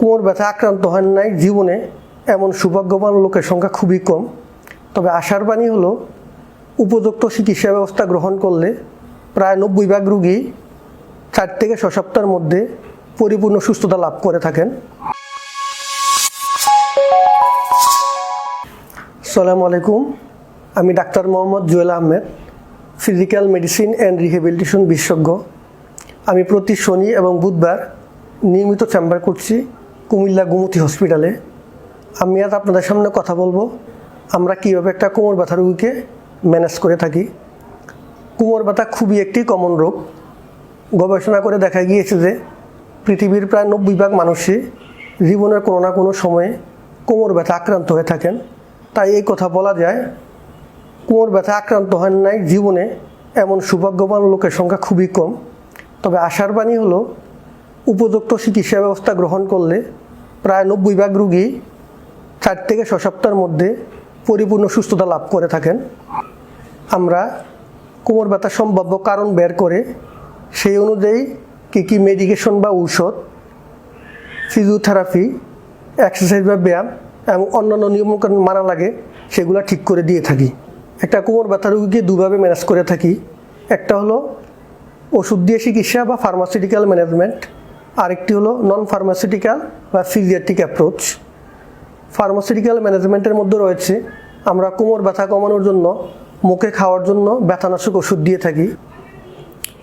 কোমর ব্যথা আক্রান্ত হন নাই জীবনে, এমন সৌভাগ্যবান লোকের সংখ্যা খুবই কম। তবে আশার বাণী হলো, উপযুক্ত চিকিৎসা ব্যবস্থা গ্রহণ করলে প্রায় নব্বই ভাগ রুগী চার থেকে ছ সপ্তাহের মধ্যে পরিপূর্ণ সুস্থতা লাভ করে থাকেন। সালামু আলাইকুম, আমি doctor Mohammad Jewel Ahmed, physical medicine and rehabilitation বিশেষজ্ঞ। আমি প্রতি শনি এবং বুধবার নিয়মিত চেম্বার করছি কুমিল্লা গুমতি হসপিটালে। আমি আজ আপনাদের সামনে কথা বলব, আমরা কীভাবে একটা কোমর ব্যথা রোগীকে ম্যানেজ করে থাকি। কোমর ব্যথা খুবই একটি কমন রোগ। গবেষণা করে দেখা গিয়েছে যে, পৃথিবীর প্রায় নব্বই ভাগ মানুষই জীবনের কোনো না কোনো সময়ে কোমর ব্যথা আক্রান্ত হয়ে থাকেন। তাই এই কথা বলা যায়, কোমর ব্যথা আক্রান্ত হন নাই, জীবনে এমন সৌভাগ্যবান লোকের সংখ্যা খুবই কম। তবে আশার বাণী হলো, উপযুক্ত চিকিৎসা ব্যবস্থা গ্রহণ করলে প্রায় নব্বই ভাগ রুগী চার থেকে ছ সপ্তাহের মধ্যে পরিপূর্ণ সুস্থতা লাভ করে থাকেন। আমরা কোমর ব্যথা সম্ভাব্য কারণ বের করে সেই অনুযায়ী কী কী মেডিকেশন বা ঔষধ ফিজিওথেরাপি এক্সারসাইজ বা ব্যায়াম এবং অন্যান্য নিয়মকানুন মানা লাগে সেগুলো ঠিক করে দিয়ে থাকি। একটা কোমর ব্যথা রোগীকে দুভাবে ম্যানেজ করে থাকি। একটা হলো ওষুধ দিয়ে চিকিৎসা বা ফার্মাসিউটিক্যাল ম্যানেজমেন্ট আরেকটি হলো নন ফার্মাসিউটিক্যাল বা ফিজিয়াট্রিক অ্যাপ্রোচ ফার্মাসিউটিক্যাল ম্যানেজমেন্টের মধ্যে রয়েছে, আমরা কোমর ব্যথা কমানোর জন্য, মুখে খাওয়ার জন্য ব্যথানাশক ওষুধ দিয়ে থাকি।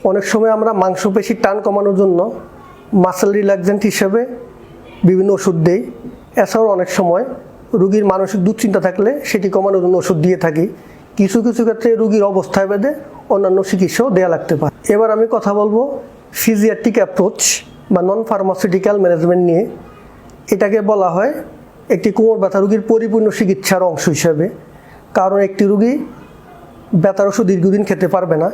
অনেক সময় আমরা মাংসপেশির টান কমানোর জন্য মাসেল রিল্যাক্সেন্ট হিসেবে বিভিন্ন ওষুধ দেই। এছাড়াও অনেক সময় রুগীর মানসিক দুশ্চিন্তা থাকলে সেটি কমানোর জন্য ওষুধ দিয়ে থাকি। কিছু কিছু ক্ষেত্রে রুগীর অবস্থায় বেঁধে অন্যান্য চিকিৎসাও দেওয়া লাগতে পারে। এবার আমি কথা বলব ফিজিয়াট্রিক অ্যাপ্রোচ বা নন ফার্মাসিউটিক্যাল ম্যানেজমেন্ট নিয়ে এটাকে বলা হয় একটি কোমর ব্যথা রুগীর পরিপূর্ণ চিকিৎসার অংশ হিসেবে। কারণ একটি রুগী ব্যথার ওষুধ দীর্ঘদিন খেতে পারবে না,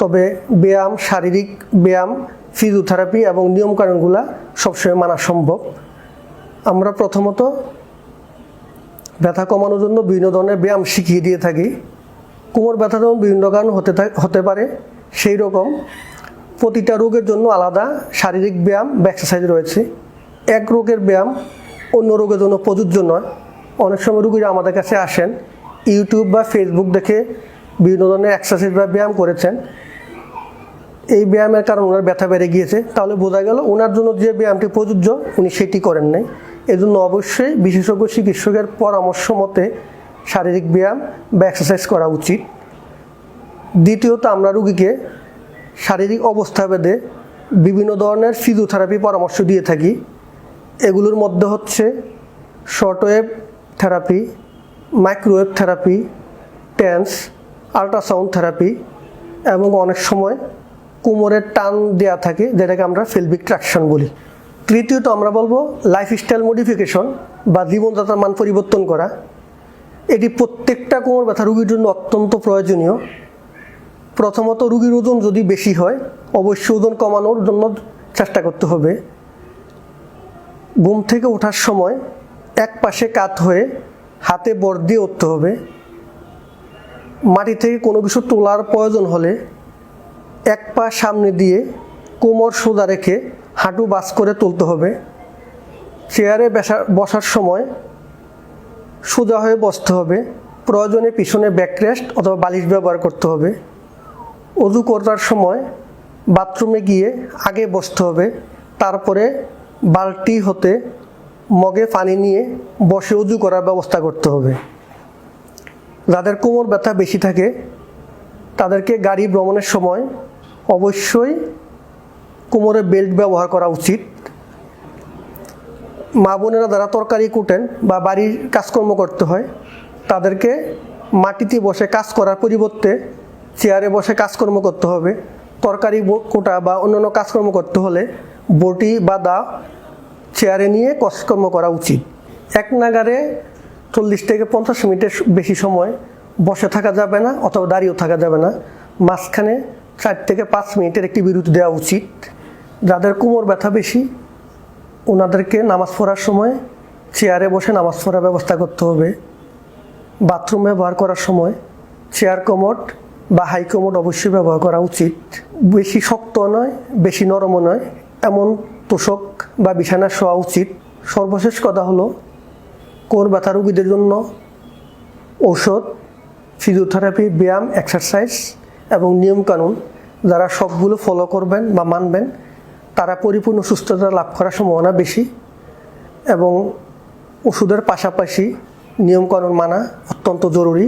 তবে ব্যায়াম, শারীরিক ব্যায়াম ফিজিওথেরাপি এবং নিয়মকানুনগুলো সবসময় মানা সম্ভব। আমরা প্রথমত ব্যথা কমানোর জন্য বিভিন্ন ধরনের ব্যায়াম শিখিয়ে দিয়ে থাকি। কোমর ব্যথা যেমন বিভিন্ন কারণ হতে হতে পারে, সেই রকম প্রতিটা রোগের জন্য আলাদা শারীরিক ব্যায়াম বা এক্সারসাইজ রয়েছে। এক রোগের ব্যায়াম অন্য রোগের জন্য প্রযোজ্য নয়। অনেক সময় রুগীরা আমাদের কাছে আসেন, ইউটিউব বা ফেসবুক দেখে বিভিন্ন ধরনের এক্সারসাইজ বা ব্যায়াম করেছেন। এই ব্যায়ামের কারণে ওনার ব্যথা বেড়ে গিয়েছে। তাহলে বোঝা গেল ওনার জন্য যে ব্যায়ামটি প্রযোজ্য, উনি সেটি করেন নাই। এজন্য অবশ্যই বিশেষজ্ঞ চিকিৎসকের পরামর্শ মতে শারীরিক ব্যায়াম বা এক্সারসাইজ করা উচিত। দ্বিতীয়ত আমরা রুগীকে শারীরিক অবস্থা ভেদে বিভিন্ন ধরনের ফিজিওথেরাপি পরামর্শ দিয়ে থাকি। এগুলোর মধ্যে হচ্ছে shortwave therapy microwave therapy TENS ultrasound therapy এবং অনেক সময় কোমরের টান দেওয়া থাকে, যেটাকে আমরা ফেলবিক ট্রাকশন বলি। তৃতীয়ত আমরা বলব লাইফস্টাইল মডিফিকেশন বা জীবনযাত্রার মান পরিবর্তন করা। এটি প্রত্যেকটা কোমর ব্যথা রোগীর জন্য অত্যন্ত প্রয়োজনীয়। প্রথমত রুগীর ওজন যদি বেশি হয়, অবশ্যই ওজন কমানোর জন্য চেষ্টা করতে হবে। ঘুম থেকে ওঠার সময় এক পাশে কাত হয়ে হাতে বর দিয়ে উঠতে হবে। মাটি থেকে কোনো কিছু তোলার প্রয়োজন হলে এক পা সামনে দিয়ে কোমর সোজা রেখে হাঁটু বাস করে তুলতে হবে। চেয়ারে বসা, বসার সময় সোজা হয়ে বসতে হবে। প্রয়োজনে পিছনে ব্যাকরেস্ট অথবা বালিশ ব্যবহার করতে হবে। অজু করার সময় বাথরুমে গিয়ে আগে বসতে হবে, তারপরে বালতি হতে মগে পানি নিয়ে বসে উজু করার ব্যবস্থা করতে হবে। যাদের কোমর ব্যথা বেশি থাকে, তাদেরকে গাড়ি ভ্রমণের সময় অবশ্যই কোমরে বেল্ট ব্যবহার করা উচিত। মা বোনেরা যারা তরকারি কুটেন বা বাড়ির কাজকর্ম করতে হয়, তাদেরকে মাটিতে বসে কাজ করার পরিবর্তে চেয়ারে বসে কাজকর্ম করতে হবে। তরকারি কোটা বা অন্যান্য কাজকর্ম করতে হলে বটি বা দা চেয়ারে নিয়ে কাজকর্ম করা উচিত। এক নাগারে চল্লিশ থেকে পঞ্চাশ মিনিটের বেশি সময় বসে থাকা যাবে না অথবা দাঁড়িয়েও থাকা যাবে না। মাঝখানে চার থেকে পাঁচ মিনিটের একটি বিরতি দেওয়া উচিত। যাদের কোমর ব্যথা বেশি, ওনাদেরকে নামাজ পড়ার সময় চেয়ারে বসে নামাজ পড়ার ব্যবস্থা করতে হবে। বাথরুম ব্যবহার করার সময় চেয়ার কমোড বা হাই কমোড অবশ্যই ব্যবহার করা উচিত। বেশি শক্ত নয়, বেশি নরমও নয়, এমন তোষক বা বিছানা শোয়া উচিত। সর্বশেষ কথা হলো কোর ব্যথা রোগীদের জন্য ঔষধ ফিজিওথেরাপি ব্যায়াম এক্সারসাইজ এবং নিয়মকানুন যারা সবগুলো ফলো করবেন বা মানবেন, তারা পরিপূর্ণ সুস্থতা লাভ করার সম্ভাবনা বেশি এবং ওষুধের পাশাপাশি নিয়মকানুন মানা অত্যন্ত জরুরি।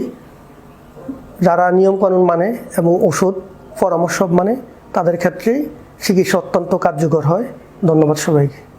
যারা নিয়মকানুন মানে এবং ওষুধ, পরামর্শ মানে তাদের ক্ষেত্রেই চিকিৎসা অত্যন্ত কার্যকর হয়। ধন্যবাদ সবাইকে।